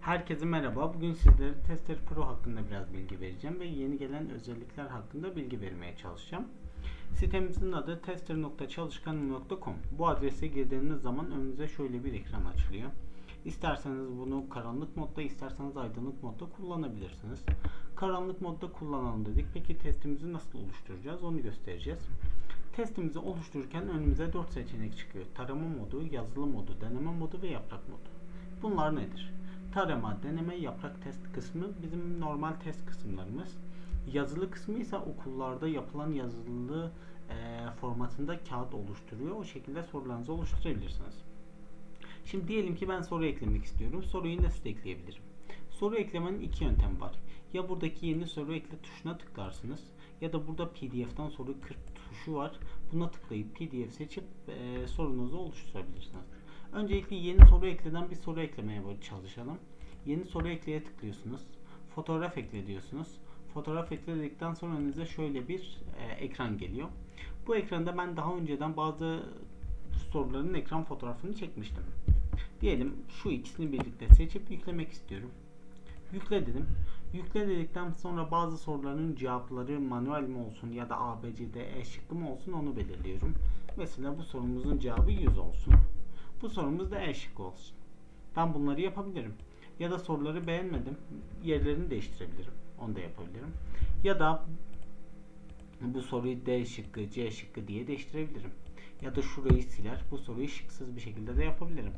Herkese merhaba. Bugün sizlere Tester Pro hakkında biraz bilgi vereceğim ve yeni gelen özellikler hakkında bilgi vermeye çalışacağım. Sitemizin adı tester.çalışkan.com. Bu adrese girdiğiniz zaman önünüze şöyle bir ekran açılıyor. İsterseniz bunu karanlık modda, isterseniz aydınlık modda kullanabilirsiniz. Karanlık modda kullanalım dedik. Peki testimizi nasıl oluşturacağız? Onu göstereceğiz. Testimizi oluştururken önümüze 4 seçenek çıkıyor. Tarama modu, yazılı modu, deneme modu ve yaprak modu. Bunlar nedir? Tarama, deneme, yaprak test kısmı bizim normal test kısımlarımız. Yazılı kısmı ise okullarda yapılan yazılı e, formatında kağıt oluşturuyor. O şekilde sorularınızı oluşturabilirsiniz. Şimdi diyelim ki ben soru eklemek istiyorum. Soruyu nasıl ekleyebilirim? Soru eklemenin iki yöntemi var. Ya buradaki yeni soru ekle tuşuna tıklarsınız ya da burada PDF'den soru 40 tuşu var. Buna tıklayıp PDF seçip e, sorunuzu oluşturabilirsiniz. Öncelikle yeni soru ekleden bir soru eklemeye çalışalım. Yeni soru ekleye tıklıyorsunuz. Fotoğraf ekle diyorsunuz. Fotoğraf ekledikten sonra önünüze şöyle bir e, ekran geliyor. Bu ekranda ben daha önceden bazı soruların ekran fotoğrafını çekmiştim. Diyelim şu ikisini birlikte seçip yüklemek istiyorum. Yükle dedim. Yükle dedikten sonra bazı soruların cevapları manuel mi olsun ya da A, B, C, D, E şıkkı mı olsun onu belirliyorum. Mesela bu sorumuzun cevabı 100 olsun. Bu sorumuz da E şıkkı olsun. Ben bunları yapabilirim. Ya da soruları beğenmedim. Yerlerini değiştirebilirim. Onu da yapabilirim. Ya da bu soruyu D şıkkı, C şıkkı diye değiştirebilirim. Ya da şurayı siler. Bu soruyu şıksız bir şekilde de yapabilirim.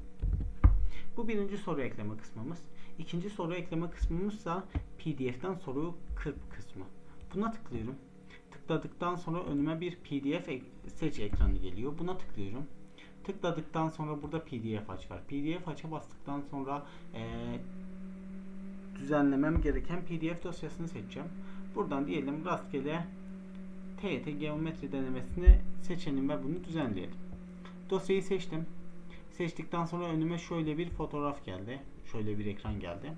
Bu birinci soru ekleme kısmımız. İkinci soru ekleme kısmımızsa PDF'den soruyu kırp kısmı. Buna tıklıyorum. Tıkladıktan sonra önüme bir PDF seç ekranı geliyor. Buna tıklıyorum. Tıkladıktan sonra burada PDF aç var. PDF aç'a bastıktan sonra ee, düzenlemem gereken PDF dosyasını seçeceğim. Buradan diyelim rastgele TYT geometri denemesini seçelim ve bunu düzenleyelim. Dosyayı seçtim. Seçtikten sonra önüme şöyle bir fotoğraf geldi. Şöyle bir ekran geldi.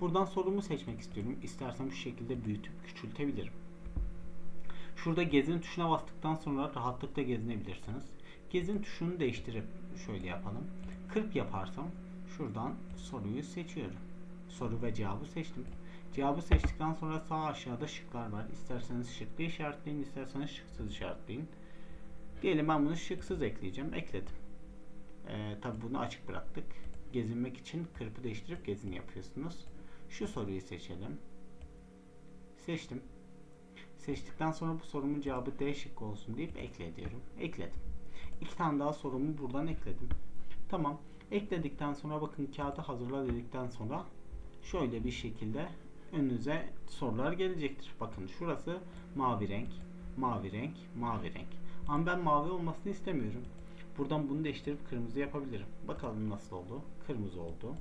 Buradan sorumu seçmek istiyorum. İstersem şu şekilde büyütüp küçültebilirim. Şurada gezin tuşuna bastıktan sonra rahatlıkla gezinebilirsiniz. Gezin tuşunu değiştirip şöyle yapalım. 40 yaparsam şuradan soruyu seçiyorum. Soru ve cevabı seçtim. Cevabı seçtikten sonra sağ aşağıda şıklar var. İsterseniz şıklı işaretleyin, isterseniz şıksız işaretleyin. Diyelim ben bunu şıksız ekleyeceğim. Ekledim. Ee, Tabi bunu açık bıraktık. Gezinmek için kırpı değiştirip gezin yapıyorsunuz. Şu soruyu seçelim. Seçtim. Seçtikten sonra bu sorumun cevabı D şıkkı olsun deyip ekle diyorum. Ekledim. İki tane daha sorumu buradan ekledim. Tamam. Ekledikten sonra bakın kağıdı hazırla dedikten sonra şöyle bir şekilde önünüze sorular gelecektir. Bakın şurası mavi renk, mavi renk, mavi renk. Ama ben mavi olmasını istemiyorum. Buradan bunu değiştirip kırmızı yapabilirim. Bakalım nasıl oldu. Kırmızı oldu.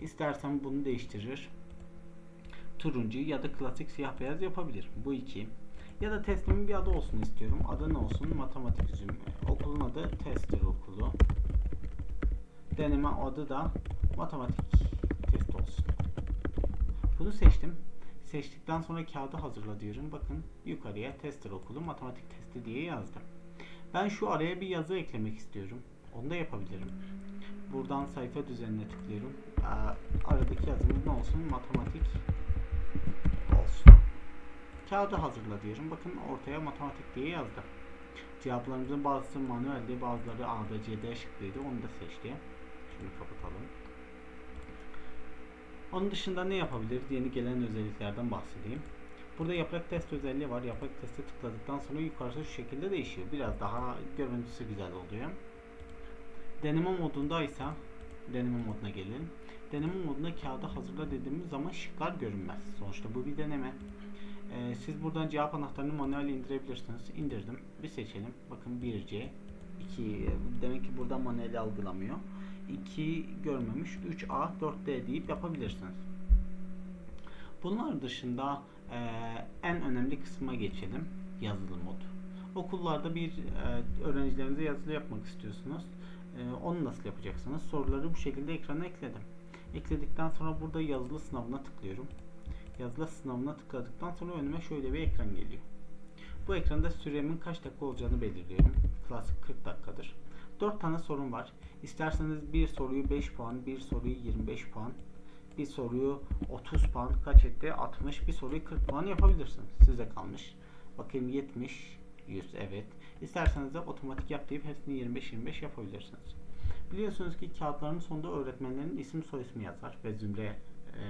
İstersen bunu değiştirir. Turuncu ya da klasik siyah beyaz yapabilirim. Bu iki. Ya da testimin bir adı olsun istiyorum. Adı ne olsun? Matematik üzüm. Okulun adı Tester Okulu. Deneme adı da matematik test olsun. Bunu seçtim. Seçtikten sonra kağıdı hazırla diyorum. Bakın yukarıya Tester Okulu matematik testi diye yazdım. Ben şu araya bir yazı eklemek istiyorum. Onu da yapabilirim. Buradan sayfa düzenine tıklıyorum. Aradaki yazımız ne olsun? Matematik olsun. Kağıdı hazırla diyorum. Bakın ortaya matematik diye yazdım. Cevaplarımızın bazısı manueldi, bazıları A, B, C, şıklıydı. Onu da seçti. Şunu kapatalım. Onun dışında ne yapabiliriz? Yeni gelen özelliklerden bahsedeyim. Burada yaprak test özelliği var. Yaprak teste tıkladıktan sonra yukarısı şu şekilde değişiyor. Biraz daha görüntüsü güzel oluyor. Deneme modunda ise deneme moduna gelelim. Deneme modunda kağıdı hazırla dediğimiz zaman şıklar görünmez. Sonuçta bu bir deneme. Ee, siz buradan cevap anahtarını manuel indirebilirsiniz. İndirdim. Bir seçelim. Bakın 1C 2 demek ki burada manuel algılamıyor. 2 görmemiş. 3A 4D deyip yapabilirsiniz. Bunlar dışında e, en önemli kısma geçelim. Yazılı mod. Okullarda bir e, öğrencilerinize yazılı yapmak istiyorsunuz. E, onu nasıl yapacaksınız? Soruları bu şekilde ekrana ekledim. Ekledikten sonra burada yazılı sınavına tıklıyorum. Yazılı sınavına tıkladıktan sonra önüme şöyle bir ekran geliyor. Bu ekranda süremin kaç dakika olacağını belirliyorum. Klasik 40 dakikadır. 4 tane sorun var. İsterseniz bir soruyu 5 puan, bir soruyu 25 puan, bir soruyu 30 puan kaç etti? 60. Bir soruyu 40 puan yapabilirsiniz. Size kalmış. Bakayım 70, 100 evet. İsterseniz de otomatik yap deyip hepsini 25-25 yapabilirsiniz. Biliyorsunuz ki kağıtların sonunda öğretmenlerin isim soy ismi yazar ve zümre e,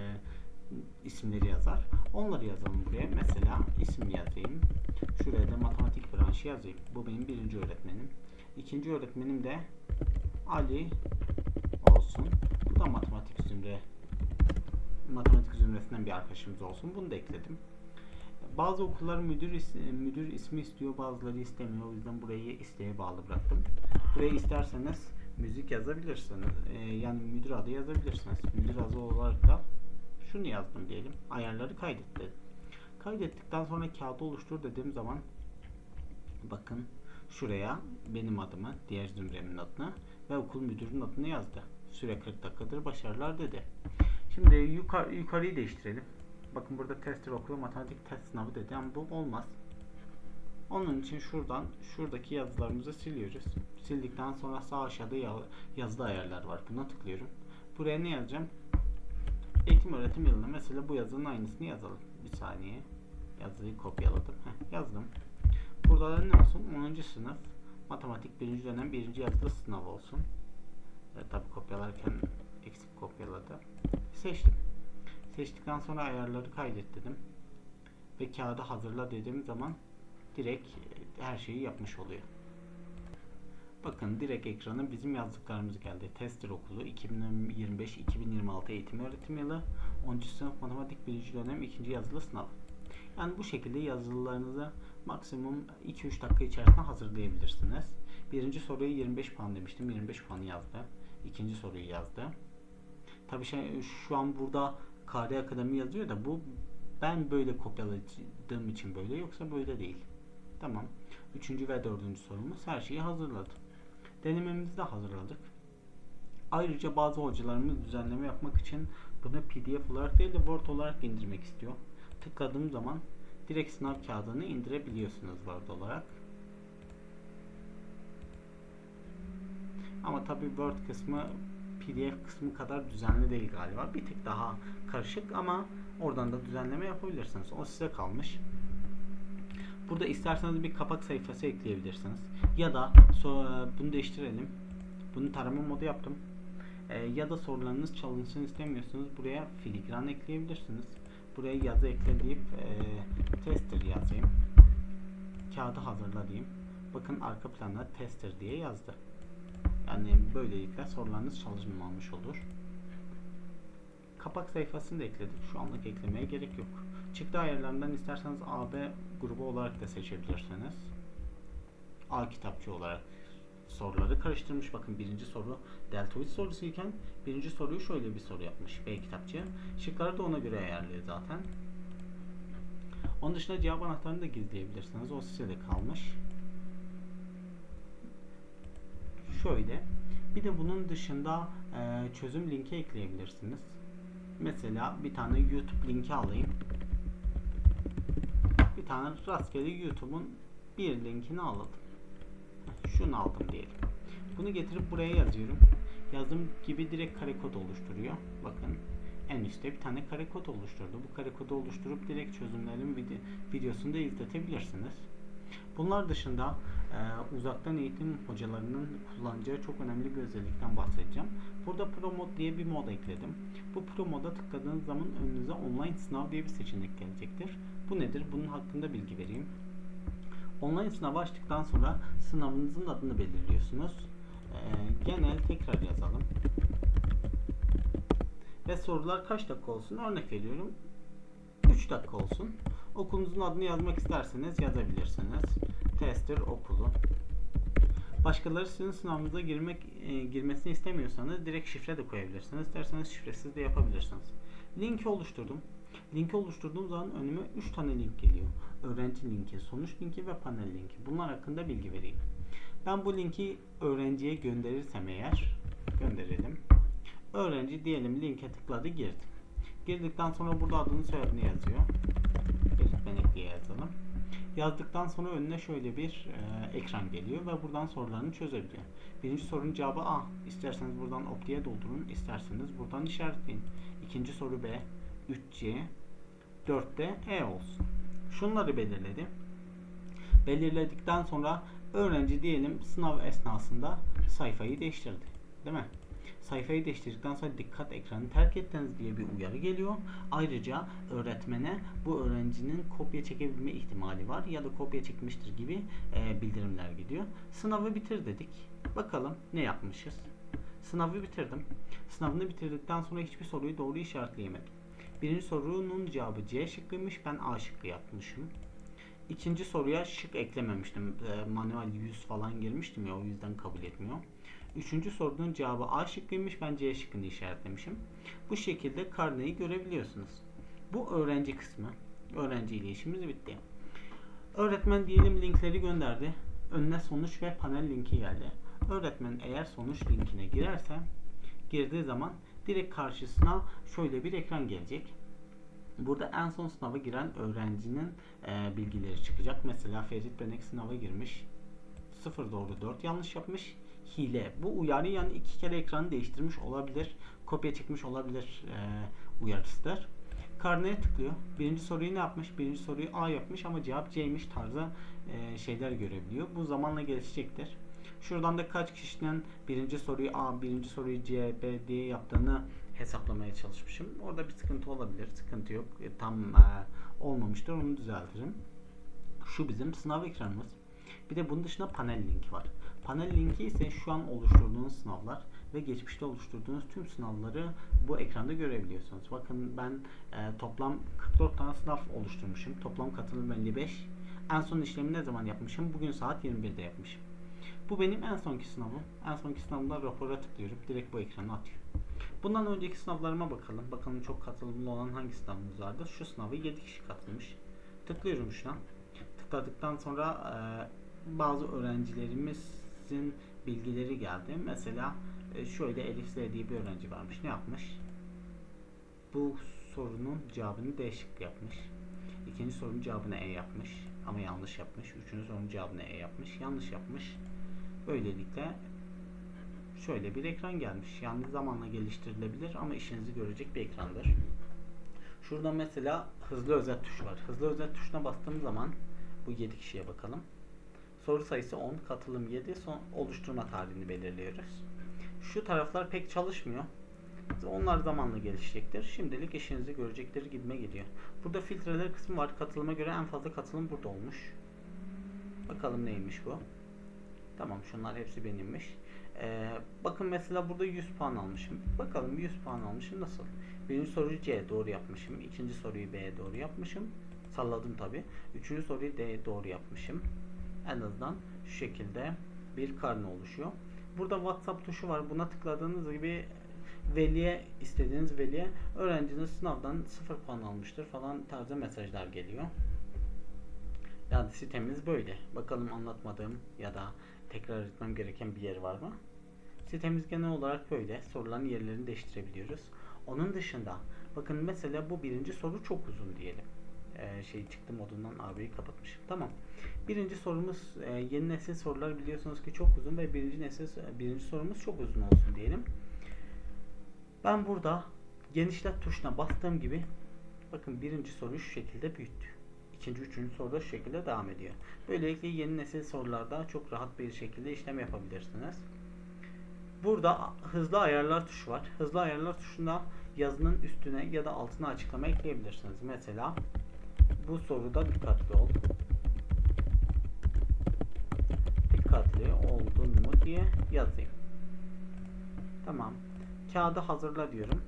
isimleri yazar. Onları yazalım buraya. Mesela isim yazayım. Şuraya da matematik branşı yazayım. Bu benim birinci öğretmenim. İkinci öğretmenim de Ali olsun. Bu da matematik zümre matematik zümresinden bir arkadaşımız olsun. Bunu da ekledim. Bazı okullar müdür is- müdür ismi istiyor, bazıları istemiyor. O yüzden burayı isteğe bağlı bıraktım. Buraya isterseniz müzik yazabilirsiniz. Ee, yani müdür adı yazabilirsiniz. Müdür adı olarak da şunu yazdım diyelim. Ayarları kaydet dedim. Kaydettikten sonra kağıdı oluştur dediğim zaman bakın şuraya benim adımı, diğer zümremin adını ve okul müdürünün adını yazdı. Süre 40 dakikadır başarılar dedi. Şimdi yukarı, yukarıyı değiştirelim. Bakın burada tester okulu matematik test sınavı dedi ama bu olmaz. Onun için şuradan şuradaki yazılarımızı siliyoruz. Sildikten sonra sağ aşağıda ya- yazılı ayarlar var. Buna tıklıyorum. Buraya ne yazacağım? Eğitim öğretim yılına mesela bu yazının aynısını yazalım. Bir saniye. Yazıyı kopyaladım. Heh, yazdım. Burada da ne olsun? 10. sınıf matematik 1. dönem 1. yazılı sınav olsun. E, tabi kopyalarken eksik kopyaladı. Seçtim. Seçtikten sonra ayarları kaydet dedim. Ve kağıdı hazırla dediğim zaman direkt e, her şeyi yapmış oluyor. Bakın direkt ekrana bizim yazdıklarımız geldi. Tester okulu 2025-2026 eğitim öğretim yılı 10. sınıf matematik 1. dönem 2. yazılı sınav. Yani bu şekilde yazılılarınızı maksimum 2-3 dakika içerisinde hazırlayabilirsiniz. Birinci soruyu 25 puan demiştim. 25 puanı yazdı. İkinci soruyu yazdı. Tabii şey, şu an burada KD Akademi yazıyor da bu ben böyle kopyaladığım için böyle yoksa böyle değil. Tamam. Üçüncü ve dördüncü sorumuz her şeyi hazırladı. Denememizi de hazırladık. Ayrıca bazı hocalarımız düzenleme yapmak için bunu PDF olarak değil de Word olarak indirmek istiyor. Tıkladığım zaman direkt sınav kağıdını indirebiliyorsunuz Word olarak. Ama tabi Word kısmı PDF kısmı kadar düzenli değil galiba. Bir tık daha karışık ama oradan da düzenleme yapabilirsiniz. O size kalmış. Burada isterseniz bir kapak sayfası ekleyebilirsiniz. Ya da so- bunu değiştirelim. Bunu tarama modu yaptım. Ee, ya da sorularınız çalışsın istemiyorsunuz. Buraya filigran ekleyebilirsiniz. Buraya yazı ekle deyip e, tester yazayım. Kağıdı hazırla diyeyim. Bakın arka planda tester diye yazdı. Yani böylelikle sorularınız çalışmamış olur. Kapak sayfasını da ekledik. Şu anlık eklemeye gerek yok. Çıktı ayarlarından isterseniz AB grubu olarak da seçebilirsiniz. A kitapçı olarak soruları karıştırmış. Bakın birinci soru deltoid sorusu iken birinci soruyu şöyle bir soru yapmış B kitapçı. Şıkları da ona göre ayarlıyor zaten. Onun dışında cevap anahtarını da gizleyebilirsiniz. O size de kalmış. Şöyle. Bir de bunun dışında çözüm linki ekleyebilirsiniz. Mesela bir tane YouTube linki alayım. Bir tane rastgele YouTube'un bir linkini alalım. Şunu aldım diyelim. Bunu getirip buraya yazıyorum. Yazdığım gibi direkt kare kod oluşturuyor. Bakın en üstte bir tane kare kod oluşturdu. Bu kare kodu oluşturup direkt çözümlerin video, videosunu da izletebilirsiniz. Bunlar dışında e, uzaktan eğitim hocalarının kullanacağı çok önemli bir özellikten bahsedeceğim. Burada Pro Mod diye bir mod ekledim. Bu Pro Mod'a tıkladığınız zaman önünüze online sınav diye bir seçenek gelecektir. Bu nedir? Bunun hakkında bilgi vereyim. Online sınavı açtıktan sonra sınavınızın adını belirliyorsunuz. E, genel tekrar yazalım. Ve sorular kaç dakika olsun? Örnek veriyorum. 3 dakika olsun. Okulunuzun adını yazmak isterseniz yazabilirsiniz. Tester okulu. Başkaları sizin sınavınıza girmek e, girmesini istemiyorsanız direkt şifre de koyabilirsiniz. İsterseniz şifresiz de yapabilirsiniz. Linki oluşturdum. Linki oluşturduğum zaman önüme 3 tane link geliyor. Öğrenci linki, sonuç linki ve panel linki. Bunlar hakkında bilgi vereyim. Ben bu linki öğrenciye gönderirsem eğer gönderelim. Öğrenci diyelim linke tıkladı girdi. Girdikten sonra burada adını soyadını yazıyor. Yazdıktan sonra önüne şöyle bir e, ekran geliyor ve buradan sorularını çözebiliyor. Birinci sorunun cevabı A. İsterseniz buradan optiye doldurun, isterseniz buradan işaretleyin. İkinci soru B, 3C, 4'te E olsun. Şunları belirledi. Belirledikten sonra öğrenci diyelim sınav esnasında sayfayı değiştirdi. Değil mi? Sayfayı değiştirdikten sonra dikkat ekranı terk ettiniz diye bir uyarı geliyor. Ayrıca öğretmene bu öğrencinin kopya çekebilme ihtimali var ya da kopya çekmiştir gibi e, bildirimler gidiyor. Sınavı bitir dedik. Bakalım ne yapmışız. Sınavı bitirdim. Sınavını bitirdikten sonra hiçbir soruyu doğru işaretleyemedim. Birinci sorunun cevabı C şıkkıymış. Ben A şıkkı yapmışım. İkinci soruya şık eklememiştim. E, manuel 100 falan girmiştim ya o yüzden kabul etmiyor. Üçüncü sorunun cevabı A şıkkıymış. Ben C şıkkını işaretlemişim. Bu şekilde karneyi görebiliyorsunuz. Bu öğrenci kısmı. Öğrenci ile bitti. Öğretmen diyelim linkleri gönderdi. Önüne sonuç ve panel linki geldi. Öğretmen eğer sonuç linkine girerse girdiği zaman direkt karşısına şöyle bir ekran gelecek. Burada en son sınava giren öğrencinin e, bilgileri çıkacak. Mesela Ferit Benek sınava girmiş. 0 doğru 4 yanlış yapmış. Hile. Bu uyarı yani iki kere ekranı değiştirmiş olabilir. Kopya çekmiş olabilir e, uyarısıdır. Karneye tıklıyor. Birinci soruyu ne yapmış? Birinci soruyu A yapmış ama cevap C'ymiş tarzı e, şeyler görebiliyor. Bu zamanla gelişecektir. Şuradan da kaç kişinin birinci soruyu A, birinci soruyu C, B, D yaptığını hesaplamaya çalışmışım. Orada bir sıkıntı olabilir. Sıkıntı yok. E, tam e, olmamıştır. Onu düzeltirim. Şu bizim sınav ekranımız. Bir de bunun dışında panel linki var. Panel linki ise şu an oluşturduğunuz sınavlar ve geçmişte oluşturduğunuz tüm sınavları bu ekranda görebiliyorsunuz. Bakın ben e, toplam 44 tane sınav oluşturmuşum. Toplam katılım 55. En son işlemi ne zaman yapmışım? Bugün saat 21'de yapmışım. Bu benim en sonki sınavım. En sonki sınavımda rapora tıklıyorum. Direkt bu ekrana atıyor. Bundan önceki sınavlarıma bakalım. Bakalım çok katılımlı olan hangi sınavımız vardı. Şu sınavı 7 kişi katılmış. Tıklıyorum şuna. Tıkladıktan sonra e, bazı öğrencilerimizin bilgileri geldi. Mesela e, şöyle Elif Z diye bir öğrenci varmış. Ne yapmış? Bu sorunun cevabını D şıkkı yapmış. İkinci sorunun cevabını E yapmış. Ama yanlış yapmış. Üçüncü sorunun cevabını E yapmış. Yanlış yapmış. Böylelikle şöyle bir ekran gelmiş. Yani zamanla geliştirilebilir ama işinizi görecek bir ekrandır. Şurada mesela hızlı özet tuşu var. Hızlı özet tuşuna bastığım zaman bu 7 kişiye bakalım. Soru sayısı 10, katılım 7, son oluşturma tarihini belirliyoruz. Şu taraflar pek çalışmıyor. Onlar zamanla gelişecektir. Şimdilik işinizi görecektir gibime geliyor. Burada filtreler kısmı var. Katılıma göre en fazla katılım burada olmuş. Bakalım neymiş bu. Tamam şunlar hepsi benimmiş. Ee, bakın mesela burada 100 puan almışım. Bakalım 100 puan almışım nasıl? Birinci soruyu C doğru yapmışım. ikinci soruyu B doğru yapmışım. Salladım tabi. Üçüncü soruyu D doğru yapmışım. En azından şu şekilde bir karne oluşuyor. Burada WhatsApp tuşu var. Buna tıkladığınız gibi veliye istediğiniz veliye öğrenciniz sınavdan 0 puan almıştır falan tarzı mesajlar geliyor. Yani sitemiz böyle. Bakalım anlatmadığım ya da tekrar etmem gereken bir yer var mı? Sitemiz genel olarak böyle. Soruların yerlerini değiştirebiliyoruz. Onun dışında bakın mesela bu birinci soru çok uzun diyelim. Şey çıktı modundan AB'yi kapatmışım. Tamam. Birinci sorumuz e, yeni nesil sorular biliyorsunuz ki çok uzun ve birinci nesil birinci sorumuz çok uzun olsun diyelim. Ben burada genişlet tuşuna bastığım gibi bakın birinci soruyu şu şekilde büyüttü. İkinci, üçüncü soruda şu şekilde devam ediyor. Böylelikle yeni nesil sorularda çok rahat bir şekilde işlem yapabilirsiniz. Burada hızlı ayarlar tuşu var. Hızlı ayarlar tuşunda yazının üstüne ya da altına açıklama ekleyebilirsiniz. Mesela bu soruda dikkatli ol. Dikkatli oldun mu diye yazayım. Tamam. Kağıdı hazırla diyorum.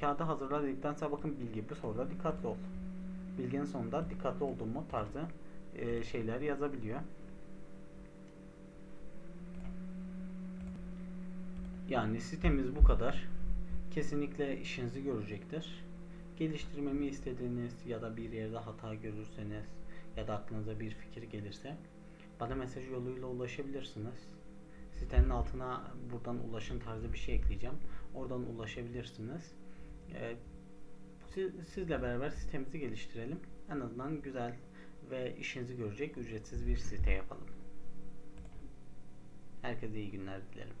Kağıdı hazırla dedikten sonra bakın bilgi bu soruda dikkatli ol. Bilginin sonunda dikkatli oldun mu tarzı e, şeyler yazabiliyor. Yani sitemiz bu kadar. Kesinlikle işinizi görecektir. Geliştirmemi istediğiniz ya da bir yerde hata görürseniz ya da aklınıza bir fikir gelirse bana mesaj yoluyla ulaşabilirsiniz. Sitenin altına buradan ulaşın tarzı bir şey ekleyeceğim. Oradan ulaşabilirsiniz. Ee, siz, sizle beraber sitemizi geliştirelim. En azından güzel ve işinizi görecek ücretsiz bir site yapalım. Herkese iyi günler dilerim.